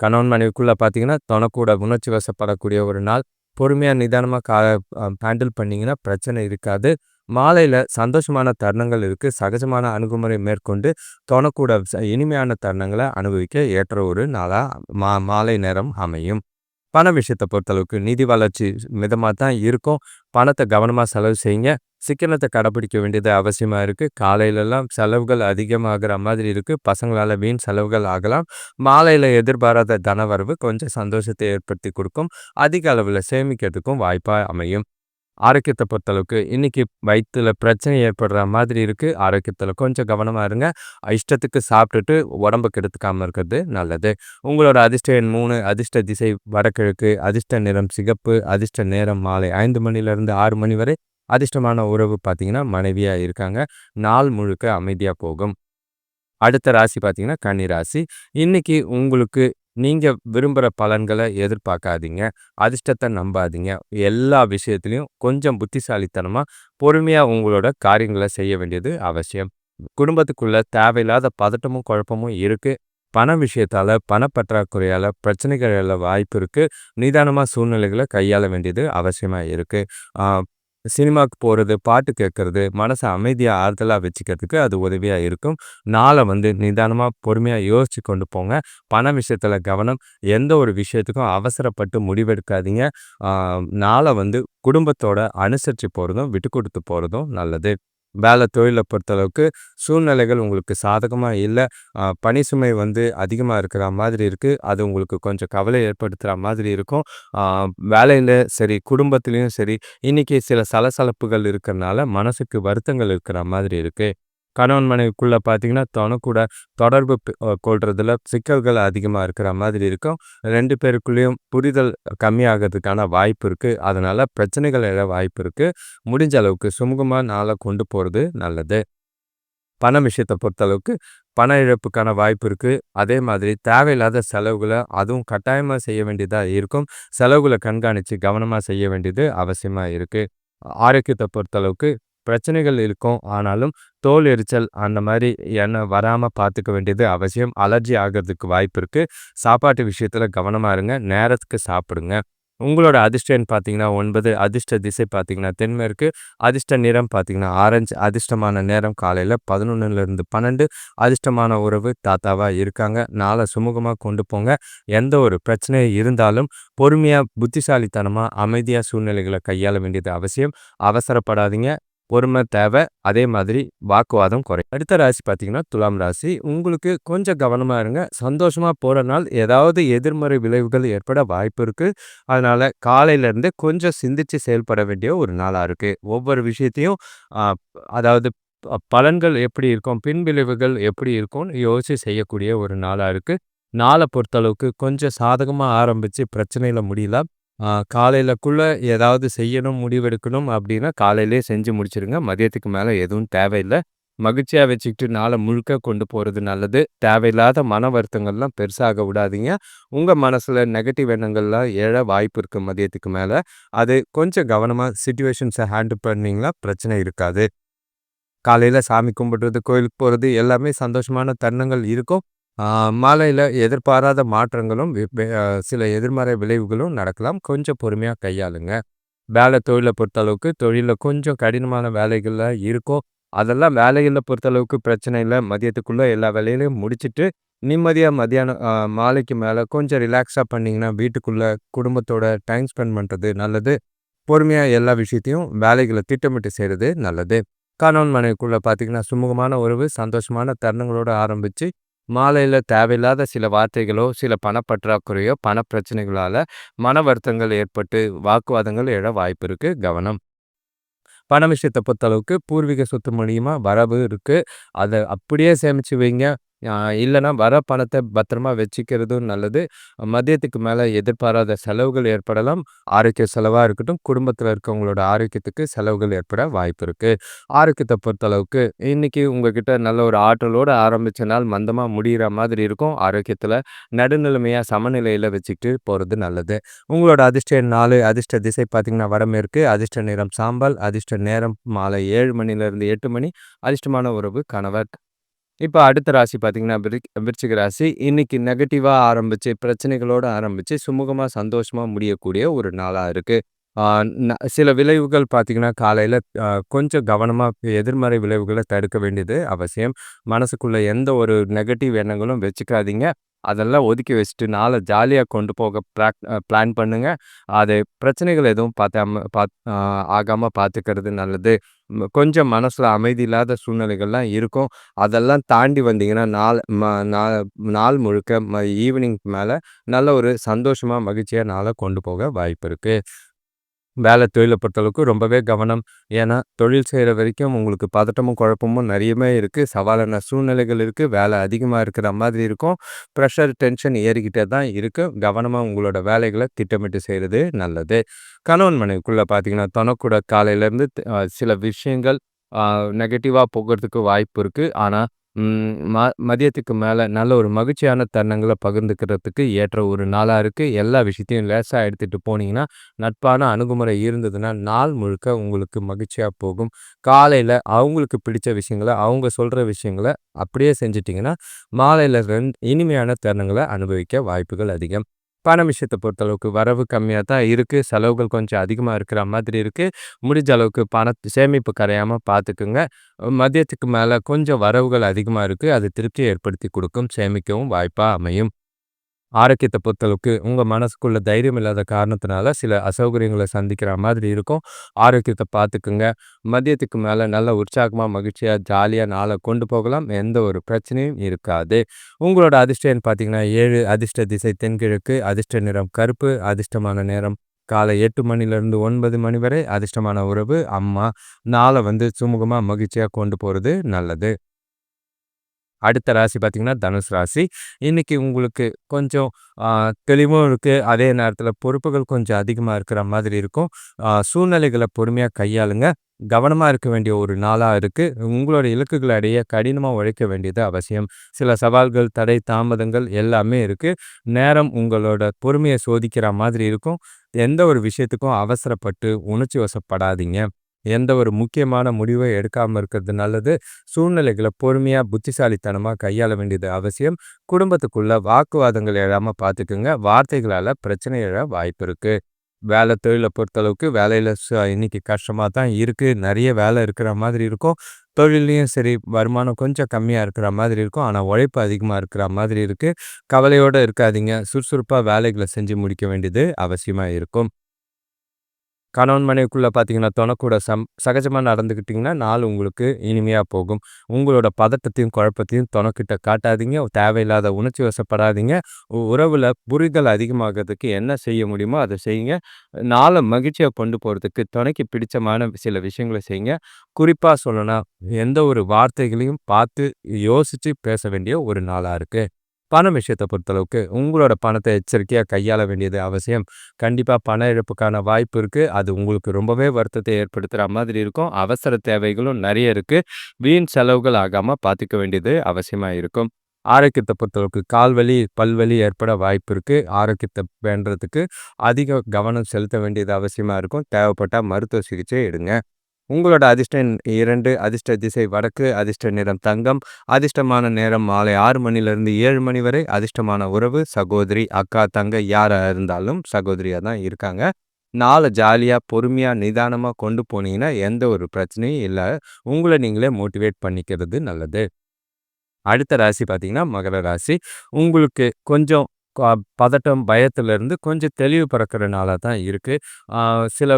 கணவன் மனைவிக்குள்ளே பார்த்தீங்கன்னா தொணக்கூட உணர்ச்சி வசப்படக்கூடிய ஒரு நாள். பொறுமையாக நிதானமாக கா ஹேண்டில் பண்ணிங்கன்னா பிரச்சனை இருக்காது. மாலையில் சந்தோஷமான தருணங்கள் இருக்குது சகஜமான அணுகுமுறை மேற்கொண்டு தோணக்கூட இனிமையான தருணங்களை அனுபவிக்க ஏற்ற ஒரு நாளாக மா மாலை நேரம் அமையும். பண விஷயத்தை பொறுத்தளவுக்கு நிதி வளர்ச்சி மிதமாக தான் இருக்கும். பணத்தை கவனமாக செலவு செய்யுங்க. சிக்கனத்தை கடைப்பிடிக்க வேண்டியது அவசியமாக இருக்குது காலையிலலாம் செலவுகள் அதிகமாகிற மாதிரி இருக்குது பசங்களால் வீண் செலவுகள் ஆகலாம். மாலையில் எதிர்பாராத தனவரவு கொஞ்சம் சந்தோஷத்தை ஏற்படுத்தி கொடுக்கும். அதிக அளவில் சேமிக்கிறதுக்கும் வாய்ப்பாக அமையும். ஆரோக்கியத்தை பொறுத்தளவுக்கு இன்னைக்கு வயிற்றில் பிரச்சனை ஏற்படுற மாதிரி இருக்குது ஆரோக்கியத்தில் கொஞ்சம் கவனமாக இருங்க. இஷ்டத்துக்கு சாப்பிட்டுட்டு உடம்பு கெடுத்துக்காமல் இருக்கிறது நல்லது. உங்களோட அதிர்ஷ்ட எண் மூணு அதிர்ஷ்ட திசை வடகிழக்கு அதிர்ஷ்ட நிறம் சிகப்பு அதிர்ஷ்ட நேரம் மாலை ஐந்து மணிலேருந்து ஆறு மணி வரை அதிர்ஷ்டமான உறவு பார்த்தீங்கன்னா மனைவியாக இருக்காங்க. நாள் முழுக்க அமைதியாக போகும். அடுத்த ராசி பார்த்தீங்கன்னா கன்னி ராசி. இன்னைக்கு உங்களுக்கு நீங்கள் விரும்புகிற பலன்களை எதிர்பார்க்காதீங்க. அதிர்ஷ்டத்தை நம்பாதீங்க. எல்லா விஷயத்துலையும் கொஞ்சம் புத்திசாலித்தனமாக பொறுமையாக உங்களோட காரியங்களை செய்ய வேண்டியது அவசியம். குடும்பத்துக்குள்ள தேவையில்லாத பதட்டமும் குழப்பமும் இருக்குது பண விஷயத்தால் பணப்பற்றாக்குறையால் பிரச்சனைகள் வாய்ப்பு இருக்குது நிதானமாக சூழ்நிலைகளை கையாள வேண்டியது அவசியமாக இருக்குது சினிமாவுக்கு போகிறது பாட்டு கேட்குறது மனசை அமைதியாக ஆறுதலாக வச்சுக்கிறதுக்கு அது உதவியாக இருக்கும். நாளை வந்து நிதானமாக பொறுமையாக யோசித்து கொண்டு போங்க. பண விஷயத்தில் கவனம். எந்த ஒரு விஷயத்துக்கும் அவசரப்பட்டு முடிவெடுக்காதீங்க. நாளை வந்து குடும்பத்தோட அனுசரித்து போகிறதும் விட்டு கொடுத்து போகிறதும் நல்லது. வேலை தொழிலை பொறுத்தளவுக்கு சூழ்நிலைகள் உங்களுக்கு சாதகமாக இல்லை. பணி சுமை வந்து அதிகமாக இருக்கிற மாதிரி இருக்குது அது உங்களுக்கு கொஞ்சம் கவலை ஏற்படுத்துகிற மாதிரி இருக்கும். வேலையில் சரி குடும்பத்துலேயும் சரி இன்றைக்கி சில சலசலப்புகள் இருக்கிறனால மனசுக்கு வருத்தங்கள் இருக்கிற மாதிரி இருக்குது கணவன் மனைவிக்குள்ளே பார்த்தீங்கன்னா தனக்கூட தொடர்பு கொள்றதுல சிக்கல்கள் அதிகமாக இருக்கிற மாதிரி இருக்கும். ரெண்டு பேருக்குள்ளேயும் புரிதல் கம்மியாகிறதுக்கான வாய்ப்பு இருக்குது அதனால் பிரச்சனைகள் எழ வாய்ப்பு இருக்குது முடிஞ்ச அளவுக்கு சுமூகமாக நாளை கொண்டு போகிறது நல்லது. பண விஷயத்தை பொறுத்தளவுக்கு பண இழப்புக்கான வாய்ப்பு இருக்குது அதே மாதிரி தேவையில்லாத செலவுகளை அதுவும் கட்டாயமாக செய்ய வேண்டியதாக இருக்கும். செலவுகளை கண்காணித்து கவனமாக செய்ய வேண்டியது அவசியமாக இருக்குது ஆரோக்கியத்தை பொறுத்தளவுக்கு பிரச்சனைகள் இருக்கும். ஆனாலும் தோல் எரிச்சல் அந்த மாதிரி என்ன வராமல் பார்த்துக்க வேண்டியது அவசியம். அலர்ஜி ஆகிறதுக்கு வாய்ப்பு இருக்குது சாப்பாட்டு விஷயத்தில் கவனமாக இருங்க. நேரத்துக்கு சாப்பிடுங்க. உங்களோட அதிர்ஷ்டம் பார்த்தீங்கன்னா ஒன்பது அதிர்ஷ்ட திசை பார்த்தீங்கன்னா தென்மேற்கு அதிர்ஷ்ட நிறம் பார்த்தீங்கன்னா ஆரஞ்சு அதிர்ஷ்டமான நேரம் காலையில் பதினொன்றுலேருந்து பன்னெண்டு அதிர்ஷ்டமான உறவு தாத்தாவாக இருக்காங்க. நாளை சுமூகமாக கொண்டு போங்க. எந்த ஒரு பிரச்சனை இருந்தாலும் பொறுமையாக புத்திசாலித்தனமாக அமைதியாக சூழ்நிலைகளை கையாள வேண்டியது அவசியம். அவசரப்படாதீங்க. பொறுமை தேவை அதே மாதிரி வாக்குவாதம் குறை. அடுத்த ராசி பார்த்தீங்கன்னா துலாம் ராசி. உங்களுக்கு கொஞ்சம் கவனமாக இருங்க. சந்தோஷமாக போகிற நாள் ஏதாவது எதிர்மறை விளைவுகள் ஏற்பட வாய்ப்பு இருக்குது அதனால் காலையிலேருந்து கொஞ்சம் சிந்தித்து செயல்பட வேண்டிய ஒரு நாளாக இருக்குது ஒவ்வொரு விஷயத்தையும் அதாவது பலன்கள் எப்படி இருக்கும் பின் விளைவுகள் எப்படி இருக்கும்னு யோசித்து செய்யக்கூடிய ஒரு நாளாக இருக்குது நாளை பொறுத்தளவுக்கு கொஞ்சம் சாதகமாக ஆரம்பித்து பிரச்சனையில் முடியலாம். காலையிலக்குள்ளே ஏதாவது செய்யணும் முடிவெடுக்கணும் அப்படின்னா காலையிலே செஞ்சு முடிச்சிருங்க. மதியத்துக்கு மேலே எதுவும் தேவையில்லை. மகிழ்ச்சியாக வச்சுக்கிட்டு நாளை முழுக்க கொண்டு போகிறது நல்லது. தேவையில்லாத மன வருத்தங்கள்லாம் பெருசாக விடாதீங்க. உங்கள் மனசில் நெகட்டிவ் எண்ணங்கள்லாம் எழ வாய்ப்பு இருக்குது மதியத்துக்கு மேலே. அது கொஞ்சம் கவனமாக சுச்சுவேஷன்ஸை ஹேண்டில் பண்ணிங்கன்னா பிரச்சனை இருக்காது. காலையில் சாமி கும்பிட்றது கோயிலுக்கு போகிறது எல்லாமே சந்தோஷமான தருணங்கள் இருக்கும். மாலையில் எதிர்பாராத மாற்றங்களும் சில எதிர்மறை விளைவுகளும் நடக்கலாம். கொஞ்சம் பொறுமையாக கையாளுங்க. வேலை தொழிலை பொறுத்தளவுக்கு தொழிலில் கொஞ்சம் கடினமான வேலைகள்லாம் இருக்கும். அதெல்லாம் வேலைகளில் பொறுத்தளவுக்கு பிரச்சனை இல்லை. மதியத்துக்குள்ளே எல்லா வேலையிலையும் முடிச்சுட்டு நிம்மதியாக மதியானம் மாலைக்கு மேலே கொஞ்சம் ரிலாக்ஸாக பண்ணிங்கன்னா வீட்டுக்குள்ளே குடும்பத்தோட டைம் ஸ்பெண்ட் பண்ணுறது நல்லது. பொறுமையாக எல்லா விஷயத்தையும் வேலைகளை திட்டமிட்டு செய்கிறது நல்லது. கணவன் மனைவிக்குள்ளே பார்த்திங்கன்னா சுமூகமான உறவு சந்தோஷமான தருணங்களோடு ஆரம்பித்து மாலையில் தேவையில்லாத சில வார்த்தைகளோ சில பணப்பற்றாக்குறையோ பணப்பிரச்சனைகளால் மன வருத்தங்கள் ஏற்பட்டு வாக்குவாதங்கள் எழ வாய்ப்பு இருக்குது கவனம். பண விஷயத்தை பொறுத்தளவுக்கு பூர்வீக சொத்து மூலியமாக வரவு இருக்குது அதை அப்படியே சேமித்து வைங்க. இல்லைன்னா வர பணத்தை பத்திரமா வச்சுக்கிறதும் நல்லது. மதியத்துக்கு மேலே எதிர்பாராத செலவுகள் ஏற்படலாம். ஆரோக்கிய செலவாக இருக்கட்டும் குடும்பத்தில் இருக்கவங்களோட ஆரோக்கியத்துக்கு செலவுகள் ஏற்பட வாய்ப்பு இருக்குது ஆரோக்கியத்தை பொறுத்தளவுக்கு இன்றைக்கி உங்ககிட்ட நல்ல ஒரு ஆற்றலோடு ஆரம்பித்த நாள் மந்தமாக முடிகிற மாதிரி இருக்கும். ஆரோக்கியத்தில் நடுநிலைமையாக சமநிலையில் வச்சுக்கிட்டு போகிறது நல்லது. உங்களோட அதிர்ஷ்ட நாலு அதிர்ஷ்ட திசை பார்த்திங்கன்னா வடமேற்கு அதிர்ஷ்ட நிறம் சாம்பல் அதிர்ஷ்ட நேரம் மாலை ஏழு மணிலேருந்து எட்டு மணி. அதிர்ஷ்டமான உறவு கணவர். இப்போ அடுத்த ராசி பார்த்தீங்கன்னா விருச்சிக ராசி. இன்னைக்கு நெகட்டிவாக ஆரம்பிச்சு பிரச்சனைகளோடு ஆரம்பிச்சு சுமூகமாக சந்தோஷமாக முடியக்கூடிய ஒரு நாளாக இருக்குது சில விளைவுகள் பார்த்தீங்கன்னா காலையில் கொஞ்சம் கவனமாக எதிர்மறை விளைவுகளை தடுக்க வேண்டியது அவசியம். மனசுக்குள்ளே எந்த ஒரு நெகட்டிவ் எண்ணங்களும் வச்சுக்காதீங்க. அதெல்லாம் ஒதுக்கி வச்சுட்டு நாளை ஜாலியாக கொண்டு போக ப்ராக் பிளான் பண்ணுங்கள் அது பிரச்சனைகள் எதுவும் பார்த்தாம பாத் ஆகாமல் பார்த்துக்கிறது நல்லது. கொஞ்சம் மனசில் அமைதி இல்லாத சூழ்நிலைகள்லாம் இருக்கும். அதெல்லாம் தாண்டி வந்தீங்கன்னா நாள் ம நாள் முழுக்க ம ஈவினிங் மேலே நல்ல ஒரு சந்தோஷமாக மகிழ்ச்சியாக நாளை கொண்டு போக வாய்ப்பு இருக்குது வேலை தொழிலை பொறுத்தளவுக்கு ரொம்பவே கவனம். ஏன்னா தொழில் செய்கிற வரைக்கும் உங்களுக்கு பதட்டமும் குழப்பமும் நிறையவே இருக்குது சவாலான சூழ்நிலைகள் இருக்குது வேலை அதிகமாக இருக்கிற மாதிரி இருக்கும். ப்ரெஷர் டென்ஷன் ஏறிக்கிட்டே தான் இருக்குது கவனமாக உங்களோட வேலைகளை திட்டமிட்டு செய்கிறது நல்லது. கணவன் மனைவிக்குள்ளே பார்த்தீங்கன்னா தொணக்கூட காலையிலேருந்து சில விஷயங்கள் நெகட்டிவாக போகிறதுக்கு வாய்ப்பு இருக்குது ஆனால் ம மதியத்துக்கு மேலே நல்ல ஒரு மகிழ்ச்சியான தருணங்களை பகிர்ந்துக்கிறதுக்கு ஏற்ற ஒரு நாளாக இருக்குது எல்லா விஷயத்தையும் லேசாக எடுத்துகிட்டு போனீங்கன்னா நட்பான அணுகுமுறை இருந்ததுன்னா நாள் முழுக்க உங்களுக்கு மகிழ்ச்சியாக போகும். காலையில் அவங்களுக்கு பிடிச்ச விஷயங்களை அவங்க சொல்கிற விஷயங்களை அப்படியே செஞ்சிட்டிங்கன்னா மாலையில் ரெண்டு இனிமையான தருணங்களை அனுபவிக்க வாய்ப்புகள் அதிகம். பண விஷயத்தை பொறுத்தளவுக்கு வரவு கம்மியாக தான் இருக்குது செலவுகள் கொஞ்சம் அதிகமாக இருக்கிற மாதிரி இருக்குது முடிஞ்ச அளவுக்கு பண சேமிப்பு கரையாமல் பார்த்துக்குங்க மதியத்துக்கு மேலே கொஞ்சம் வரவுகள் அதிகமாக இருக்குது அது திருப்தி ஏற்படுத்தி கொடுக்கும். சேமிக்கவும் வாய்ப்பாக அமையும். ஆரோக்கியத்தை பொறுத்தளவுக்கு உங்கள் மனசுக்குள்ள தைரியம் இல்லாத காரணத்தினால சில அசௌகரியங்களை சந்திக்கிற மாதிரி இருக்கும். ஆரோக்கியத்தை பார்த்துக்குங்க. மதியத்துக்கு மேலே நல்ல உற்சாகமாக மகிழ்ச்சியாக ஜாலியாக நாளை கொண்டு போகலாம். எந்த ஒரு பிரச்சனையும் இருக்காது. உங்களோட அதிர்ஷ்டம் பார்த்தீங்கன்னா ஏழு அதிர்ஷ்ட திசை தென்கிழக்கு அதிர்ஷ்ட நிறம் கருப்பு அதிர்ஷ்டமான நேரம் காலை எட்டு மணிலேருந்து ஒன்பது மணி வரை அதிர்ஷ்டமான உறவு. அம்மா நாளை வந்து சுமூகமாக மகிழ்ச்சியாக கொண்டு போகிறது நல்லது. அடுத்த ராசி பார்த்திங்கன்னா தனுஷ் ராசி. இன்றைக்கி உங்களுக்கு கொஞ்சம் தெளிவும் இருக்குது அதே நேரத்தில் பொறுப்புகள் கொஞ்சம் அதிகமாக இருக்கிற மாதிரி இருக்கும். சூழ்நிலைகளை பொறுமையாக கையாளுங்க. கவனமாக இருக்க வேண்டிய ஒரு நாளாக இருக்குது உங்களோட இலக்குகளை அடைய கடினமாக உழைக்க வேண்டியது அவசியம். சில சவால்கள் தடை தாமதங்கள் எல்லாமே இருக்குது நேரம் உங்களோட பொறுமையை சோதிக்கிற மாதிரி இருக்கும். எந்த ஒரு விஷயத்துக்கும் அவசரப்பட்டு உணர்ச்சி வசப்படாதீங்க. எந்த ஒரு முக்கியமான முடிவை எடுக்காமல் இருக்கிறது நல்லது. சூழ்நிலைகளை பொறுமையாக புத்திசாலித்தனமாக கையாள வேண்டியது அவசியம். குடும்பத்துக்குள்ளே வாக்குவாதங்கள் எழாமல் பார்த்துக்குங்க வார்த்தைகளால் பிரச்சனை எழ வாய்ப்பு இருக்குது வேலை தொழிலை பொறுத்தளவுக்கு வேலையில் இன்னைக்கு கஷ்டமாக தான் இருக்குது நிறைய வேலை இருக்கிற மாதிரி இருக்கும். தொழிலையும் சரி வருமானம் கொஞ்சம் கம்மியாக இருக்கிற மாதிரி இருக்கும். ஆனால் உழைப்பு அதிகமாக இருக்கிற மாதிரி இருக்குது கவலையோடு இருக்காதீங்க. சுறுசுறுப்பாக வேலைகளை செஞ்சு முடிக்க வேண்டியது அவசியமாக இருக்கும். கணவன் மனைவிக்குள்ளே பார்த்தீங்கன்னா துணைக்கூட சம் சகஜமாக நடந்துக்கிட்டிங்கன்னா நாள் உங்களுக்கு இனிமையாக போகும். உங்களோட பதட்டத்தையும் குழப்பத்தையும் துணைக்கிட்ட காட்டாதீங்க. தேவையில்லாத உணர்ச்சி வசப்படாதீங்க. உறவில் புரிதல் அதிகமாகிறதுக்கு என்ன செய்ய முடியுமோ அதை செய்யுங்க. நாளை மகிழ்ச்சியாக கொண்டு போகிறதுக்கு துணைக்கு பிடிச்சமான சில விஷயங்களை செய்யுங்க. குறிப்பாக சொல்லணும்னா எந்த ஒரு வார்த்தைகளையும் பார்த்து யோசித்து பேச வேண்டிய ஒரு நாளாக இருக்குது பணம் விஷயத்தை பொறுத்தளவுக்கு உங்களோட பணத்தை எச்சரிக்கையாக கையாள வேண்டியது அவசியம். கண்டிப்பாக பண இழப்புக்கான வாய்ப்பு இருக்குது அது உங்களுக்கு ரொம்பவே வருத்தத்தை ஏற்படுத்துகிற மாதிரி இருக்கும். அவசர தேவைகளும் நிறைய இருக்குது வீண் செலவுகள் ஆகாமல் பார்த்துக்க வேண்டியது அவசியமாக இருக்கும். ஆரோக்கியத்தை பொறுத்தளவுக்கு கால்வலி பல்வலி ஏற்பட வாய்ப்பு இருக்குது ஆரோக்கியத்தை வேண்டுறதுக்கு அதிக கவனம் செலுத்த வேண்டியது அவசியமாக இருக்கும். தேவைப்பட்டால் மருத்துவ சிகிச்சை எடுங்க. உங்களோட அதிர்ஷ்ட இரண்டு அதிர்ஷ்ட திசை வடக்கு அதிர்ஷ்ட நிறம் தங்கம் அதிர்ஷ்டமான நேரம் மாலை ஆறு மணிலேருந்து ஏழு மணி வரை அதிர்ஷ்டமான உறவு சகோதரி அக்கா தங்க யாராக இருந்தாலும் சகோதரியாக தான் இருக்காங்க. நாளை ஜாலியாக பொறுமையாக நிதானமாக கொண்டு போனீங்கன்னா எந்த ஒரு பிரச்சனையும் இல்லை. உங்களை நீங்களே மோட்டிவேட் பண்ணிக்கிறது நல்லது. அடுத்த ராசி பார்த்தீங்கன்னா மகர ராசி. உங்களுக்கு கொஞ்சம் பதட்டம் பயத்திலிருந்து கொஞ்சம் தெளிவு பிறக்கிறனால நாளாக தான் இருக்குது சில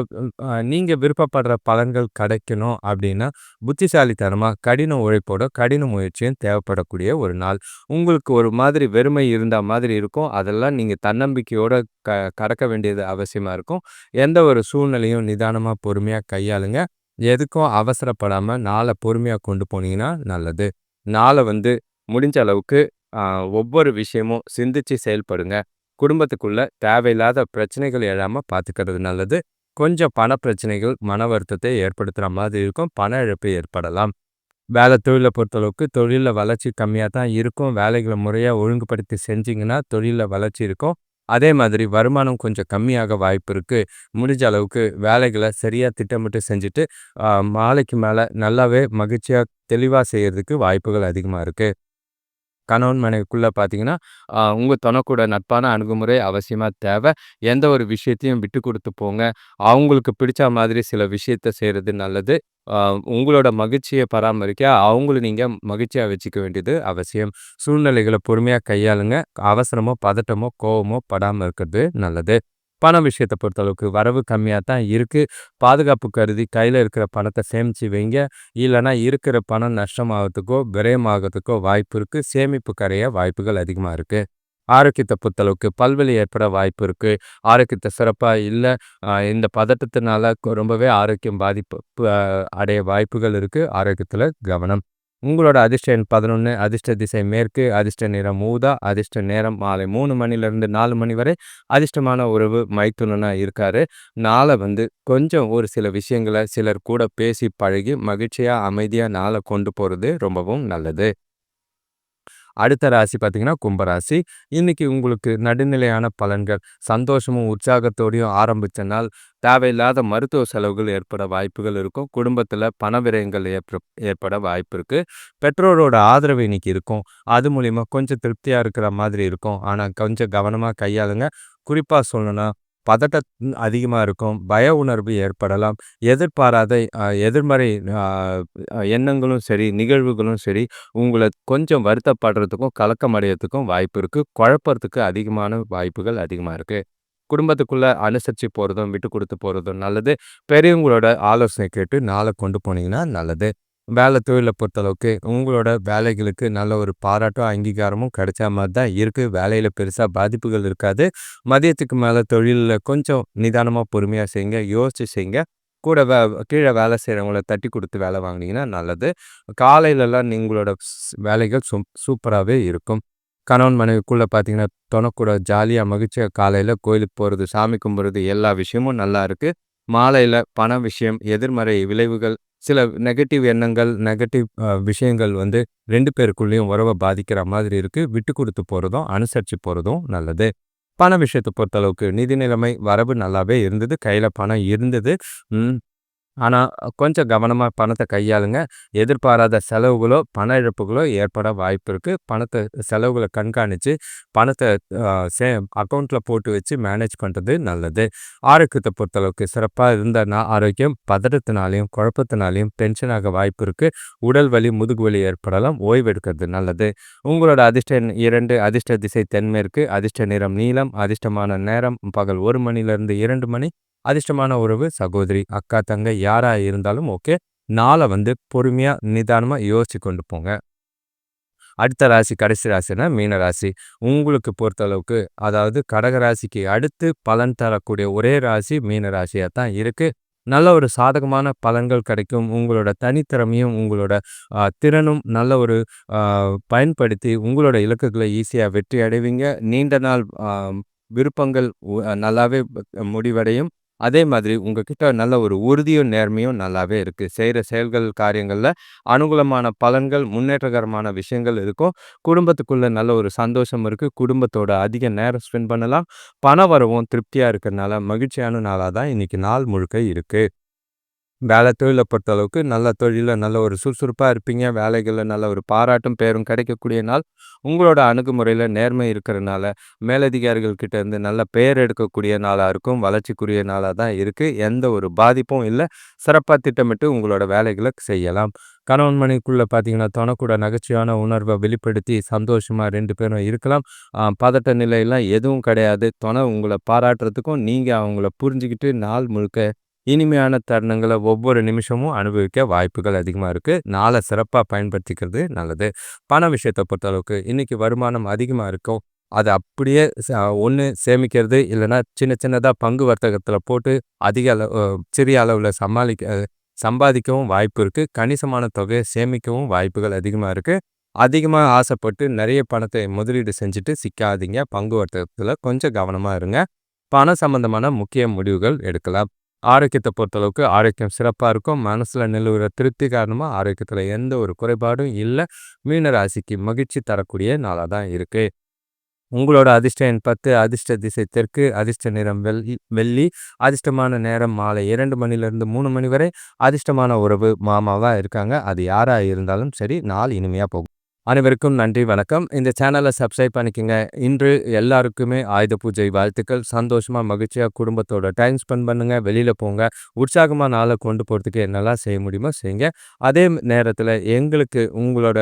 நீங்கள் விருப்பப்படுற பலன்கள் கிடைக்கணும் அப்படின்னா புத்திசாலித்தனமாக கடின உழைப்போட கடின முயற்சியும் தேவைப்படக்கூடிய ஒரு நாள். உங்களுக்கு ஒரு மாதிரி வெறுமை இருந்தால் மாதிரி இருக்கும். அதெல்லாம் நீங்கள் தன்னம்பிக்கையோட க கடக்க வேண்டியது அவசியமாக இருக்கும். எந்த ஒரு சூழ்நிலையும் நிதானமாக பொறுமையாக கையாளுங்க. எதுக்கும் அவசரப்படாமல் நாளை பொறுமையாக கொண்டு போனீங்கன்னா நல்லது. நாளை வந்து முடிஞ்ச அளவுக்கு ஒவ்வொரு விஷயமும் சிந்திச்சு செயல்படுங்க. குடும்பத்துக்குள்ள தேவையில்லாத பிரச்சனைகள் எழாமல் பார்த்துக்கிறது நல்லது. கொஞ்சம் பண பிரச்சனைகள் மன வருத்தத்தை ஏற்படுத்துகிற மாதிரி இருக்கும். பண இழப்பு ஏற்படலாம். வேலை தொழிலை பொறுத்தளவுக்கு தொழிலில் வளர்ச்சி கம்மியாக தான் இருக்கும். வேலைகளை முறையாக ஒழுங்குபடுத்தி செஞ்சிங்கன்னா தொழிலில் வளர்ச்சி இருக்கும். அதே மாதிரி வருமானம் கொஞ்சம் கம்மியாக வாய்ப்பு இருக்குது முடிஞ்ச அளவுக்கு வேலைகளை சரியாக திட்டமிட்டு செஞ்சுட்டு மாலைக்கு மேலே நல்லாவே மகிழ்ச்சியாக தெளிவாக செய்கிறதுக்கு வாய்ப்புகள் அதிகமாக இருக்குது கணவன் மனைவிக்குள்ளே பார்த்தீங்கன்னா உங்கள் தனக்கூட நட்பான அணுகுமுறை அவசியமாக தேவை. எந்த ஒரு விஷயத்தையும் விட்டு கொடுத்து போங்க. அவங்களுக்கு பிடிச்ச மாதிரி சில விஷயத்த செய்கிறது நல்லது. உங்களோட மகிழ்ச்சியை பராமரிக்க அவங்களும் நீங்கள் மகிழ்ச்சியாக வச்சுக்க வேண்டியது அவசியம். சூழ்நிலைகளை பொறுமையாக கையாளுங்க. அவசரமோ பதட்டமோ கோவமோ படாமல் இருக்கிறது நல்லது. பண விஷயத்தை பொறுத்தளவுக்கு வரவு கம்மியாக தான் இருக்குது பாதுகாப்பு கருதி கையில் இருக்கிற பணத்தை சேமித்து வைங்க. இல்லைனா இருக்கிற பணம் நஷ்டமாகறதுக்கோ விரயமாகறதுக்கோ வாய்ப்பு இருக்குது சேமிப்பு கரைய வாய்ப்புகள் அதிகமாக இருக்குது ஆரோக்கியத்தை பொறுத்தளவுக்கு பல்வெளி ஏற்பட வாய்ப்பு இருக்குது ஆரோக்கியத்தை சிறப்பாக இல்லை இந்த பதட்டத்தினால ரொம்பவே ஆரோக்கியம் பாதிப்பு அடைய வாய்ப்புகள் இருக்குது ஆரோக்கியத்தில் கவனம். உங்களோட அதிர்ஷ்ட எண் பதினொன்று அதிர்ஷ்ட திசை மேற்கு அதிர்ஷ்ட நிறம் மூதா அதிர்ஷ்ட நேரம் மாலை மூணு மணிலேருந்து நாலு மணி வரை அதிர்ஷ்டமான உறவு மைத்துனனாக இருக்கார். நாளை வந்து கொஞ்சம் ஒரு சில விஷயங்களை சிலர் கூட பேசி பழகி மகிழ்ச்சியாக அமைதியாக நாளை கொண்டு போகிறது ரொம்பவும் நல்லது. அடுத்த ராசி பார்த்தீங்கன்னா கும்பராசி. இன்றைக்கி உங்களுக்கு நடுநிலையான பலன்கள் சந்தோஷமும் உற்சாகத்தோடையும் ஆரம்பித்த நாள். தேவையில்லாத மருத்துவ செலவுகள் ஏற்பட வாய்ப்புகள் இருக்கும். குடும்பத்தில் பண விரயங்கள் ஏற்ப ஏற்பட வாய்ப்பு இருக்குது பெற்றோரோட ஆதரவு இன்னைக்கு இருக்கும். அது மூலிமா கொஞ்சம் திருப்தியாக இருக்கிற மாதிரி இருக்கும். ஆனால் கொஞ்சம் கவனமாக கையாளுங்க. குறிப்பாக சொல்லணும்னா பதட்டம் அதிகமாக இருக்கும். பய உணர்வு ஏற்படலாம். எதிர்பாராத எதிர்மறை எண்ணங்களும் சரி நிகழ்வுகளும் சரி உங்களை கொஞ்சம் வருத்தப்படுறதுக்கும் கலக்கம் அடையிறதுக்கும் வாய்ப்பு இருக்குது குழப்பறதுக்கு அதிகமான வாய்ப்புகள் அதிகமாக இருக்குது குடும்பத்துக்குள்ளே அனுசரித்து போகிறதும் விட்டு கொடுத்து போகிறதும் நல்லது. பெரியவங்களோட ஆலோசனை கேட்டு நாளை கொண்டு போனீங்கன்னா நல்லது. வேலை தொழிலை பொறுத்தளவுக்கு உங்களோட வேலைகளுக்கு நல்ல ஒரு பாராட்டும் அங்கீகாரமும் கிடைச்ச மாதிரி தான் இருக்குது வேலையில் பெருசாக பாதிப்புகள் இருக்காது. மதியத்துக்கு மேலே தொழிலில் கொஞ்சம் நிதானமாக பொறுமையாக செய்யுங்க யோசிச்சு செய்யுங்க கூட வே கீழே வேலை செய்கிறவங்கள தட்டி கொடுத்து வேலை வாங்கினீங்கன்னா நல்லது. காலையிலலாம் உங்களோட வேலைகள் சூ சூப்பராகவே இருக்கும். கணவன் மனைவிக்குள்ளே பார்த்தீங்கன்னா தொணக்கூட ஜாலியாக மகிழ்ச்சியாக காலையில் கோயிலுக்கு போகிறது சாமி கும்பிட்றது எல்லா விஷயமும் நல்லா இருக்குது மாலையில் பண விஷயம் எதிர்மறை விளைவுகள் சில நெகட்டிவ் எண்ணங்கள் நெகட்டிவ் விஷயங்கள் வந்து ரெண்டு பேருக்குள்ளேயும் உறவை பாதிக்கிற மாதிரி இருக்குது விட்டு கொடுத்து போகிறதும் அனுசரித்து போகிறதும் நல்லது. பண விஷயத்தை பொறுத்தளவுக்கு நிதி நிலைமை வரவு நல்லாவே இருந்தது. கையில் பணம் இருந்தது. ஆனால் கொஞ்சம் கவனமாக பணத்தை கையாளுங்க. எதிர்பாராத செலவுகளோ பண இழப்புகளோ ஏற்பட வாய்ப்பு இருக்குது பணத்தை செலவுகளை கண்காணித்து பணத்தை சே அக்கௌண்ட்டில் போட்டு வச்சு மேனேஜ் பண்ணுறது நல்லது. ஆரோக்கியத்தை பொறுத்தளவுக்கு சிறப்பாக இருந்தனா ஆரோக்கியம் பதட்டத்தினாலையும் குழப்பத்தினாலையும் டென்ஷனாக வாய்ப்பு இருக்குது உடல் வலி முதுகு வலி ஏற்படலாம். ஓய்வு எடுக்கிறது நல்லது. உங்களோட அதிர்ஷ்ட இரண்டு அதிர்ஷ்ட திசை தென்மேற்கு அதிர்ஷ்ட நிறம் நீளம் அதிர்ஷ்டமான நேரம் பகல் ஒரு மணிலேருந்து இரண்டு மணி. அதிர்ஷ்டமான உறவு சகோதரி அக்கா தங்க யாரா இருந்தாலும் ஓகே. நாளை வந்து பொறுமையா நிதானமா யோசிச்சு கொண்டு போங்க. அடுத்த ராசி கடைசி ராசினா மீன ராசி. உங்களுக்கு பொறுத்தளவுக்கு அதாவது கடக ராசிக்கு அடுத்து பலன் தரக்கூடிய ஒரே ராசி மீன ராசியாக தான் இருக்கு. நல்ல ஒரு சாதகமான பலன்கள் கிடைக்கும். உங்களோட தனித்திறமையும் உங்களோட திறனும் நல்ல ஒரு பயன்படுத்தி உங்களோட இலக்குகளை ஈஸியாக வெற்றி அடைவீங்க நீண்ட நாள் விருப்பங்கள் நல்லாவே முடிவடையும். அதே மாதிரி உங்ககிட்ட நல்ல ஒரு உறுதியும் நேர்மையும் நல்லாவே இருக்குது செய்கிற செயல்கள் காரியங்களில் அனுகூலமான பலன்கள் முன்னேற்றகரமான விஷயங்கள் இருக்கும். குடும்பத்துக்குள்ளே நல்ல ஒரு சந்தோஷம் இருக்குது குடும்பத்தோட அதிக நேரம் ஸ்பெண்ட் பண்ணலாம். பண வரவும் திருப்தியாக இருக்கிறனால மகிழ்ச்சியான நாளாக தான் இன்றைக்கி நாள் முழுக்க இருக்குது வேலை தொழிலை பொறுத்தளவுக்கு நல்ல தொழிலில் நல்ல ஒரு சுறுசுறுப்பாக இருப்பீங்க. வேலைகளில் நல்ல ஒரு பாராட்டும் பேரும் கிடைக்கக்கூடிய நாள் உங்களோட அணுகுமுறையில் நேர்மை இருக்கிறனால மேலதிகாரிகள்கிட்ட இருந்து நல்ல பெயர் எடுக்கக்கூடிய நாளாக இருக்கும். வளர்ச்சிக்குரிய நாளாக தான் இருக்குது எந்த ஒரு பாதிப்பும் இல்லை. சிறப்பாக திட்டமிட்டு உங்களோட வேலைகளை செய்யலாம். கணவன் மனைக்குள்ளே பார்த்தீங்கன்னா தொணக்கூட நகைச்சுவையான உணர்வை வெளிப்படுத்தி சந்தோஷமாக ரெண்டு பேரும் இருக்கலாம். பதட்ட நிலையெல்லாம் எதுவும் கிடையாது. தொணை உங்களை பாராட்டுறதுக்கும் நீங்கள் அவங்கள புரிஞ்சுக்கிட்டு நாள் முழுக்க இனிமையான தருணங்களை ஒவ்வொரு நிமிஷமும் அனுபவிக்க வாய்ப்புகள் அதிகமாக இருக்குது நாளை சிறப்பாக பயன்படுத்திக்கிறது நல்லது. பண விஷயத்தை பொறுத்தளவுக்கு இன்றைக்கி வருமானம் அதிகமாக இருக்கும் அதை அப்படியே ஒன்று சேமிக்கிறது இல்லைன்னா சின்ன சின்னதாக பங்கு வர்த்தகத்தில் போட்டு அதிக அளவு சிறிய அளவில் சமாளிக்க சம்பாதிக்கவும் வாய்ப்பு இருக்குது கணிசமான தொகையை சேமிக்கவும் வாய்ப்புகள் அதிகமாக இருக்குது அதிகமாக ஆசைப்பட்டு நிறைய பணத்தை முதலீடு செஞ்சுட்டு சிக்காதீங்க. பங்கு வர்த்தகத்தில் கொஞ்சம் கவனமாக இருங்க. பணம் சம்பந்தமான முக்கிய முடிவுகள் எடுக்கலாம். ஆரோக்கியத்தை பொறுத்தளவுக்கு ஆரோக்கியம் சிறப்பாக இருக்கும். மனசில் நிலவுகிற திருப்தி காரணமாக ஆரோக்கியத்தில் எந்த ஒரு குறைபாடும் இல்லை. மீனராசிக்கு மகிழ்ச்சி தரக்கூடிய நாளாக தான் இருக்குது உங்களோட அதிர்ஷ்ட எண் பத்து அதிர்ஷ்ட திசை தெற்கு அதிர்ஷ்ட நிறம் வெள்ளி வெள்ளி அதிர்ஷ்டமான நேரம் மாலை இரண்டு மணிலேருந்து மூணு மணி வரை அதிர்ஷ்டமான உறவு மாமாவாக இருக்காங்க. அது யாராக இருந்தாலும் சரி நாள் இனிமையாக போகும். அனைவருக்கும் நன்றி வணக்கம். இந்த சேனலை சப்ஸ்கிரைப் பண்ணிக்கோங்க. இன்று எல்லாருக்குமே ஆயுத பூஜை வாழ்த்துக்கள். சந்தோஷமாக மகிழ்ச்சியாக குடும்பத்தோட டைம் ஸ்பெண்ட் பண்ணுங்கள் வெளியில் போங்க. உற்சாகமாக நாளை கொண்டு போகிறதுக்கு என்னெல்லாம் செய்ய முடியுமோ செய்யுங்க. அதே நேரத்தில் எங்களுக்கு உங்களோட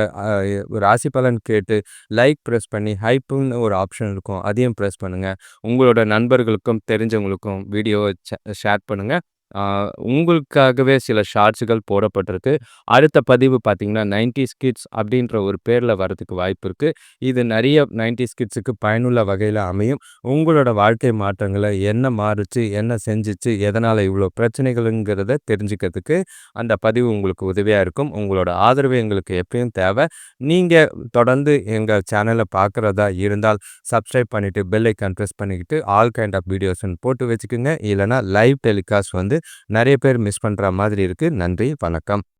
ராசி பலன் கேட்டு லைக் ப்ரெஸ் பண்ணி ஹைப்புன்னு ஒரு ஆப்ஷன் இருக்கும். அதையும் ப்ரெஸ் பண்ணுங்கள் உங்களோட நண்பர்களுக்கும் தெரிஞ்சவங்களுக்கும் வீடியோவை ஷேர் பண்ணுங்கள் உங்களுக்காகவே சில ஷார்ட்ஸுகள் போடப்பட்டிருக்கு. அடுத்த பதிவு பார்த்திங்கன்னா நைன்டி ஸ்கிட்ஸ் அப்படின்ற ஒரு பேரில் வரதுக்கு வாய்ப்பு இருக்குது இது நிறைய நைன்டி ஸ்கிட்ஸுக்கு பயனுள்ள வகையில் அமையும். உங்களோட வாழ்க்கை மாற்றங்களை என்ன மாறுச்சு என்ன செஞ்சிச்சு எதனால் இவ்வளோ பிரச்சனைகளுங்கிறத தெரிஞ்சுக்கிறதுக்கு அந்த பதிவு உங்களுக்கு உதவியாக இருக்கும். உங்களோட ஆதரவு எங்களுக்கு எப்பயும் தேவை. நீங்கள் தொடர்ந்து எங்கள் சேனலை பார்க்குறதா இருந்தால் சப்ஸ்கிரைப் பண்ணிவிட்டு பெல் ஐக்கான் ப்ரெஸ் பண்ணிக்கிட்டு ஆல் கைண்ட் ஆஃப் வீடியோஸ்ன்னு போட்டு வச்சுக்கோங்க. இல்லைனா லைவ் டெலிகாஸ்ட் வந்து நிறைய பேர் மிஸ் பண்ணுற மாதிரி இருக்குது நன்றி வணக்கம்.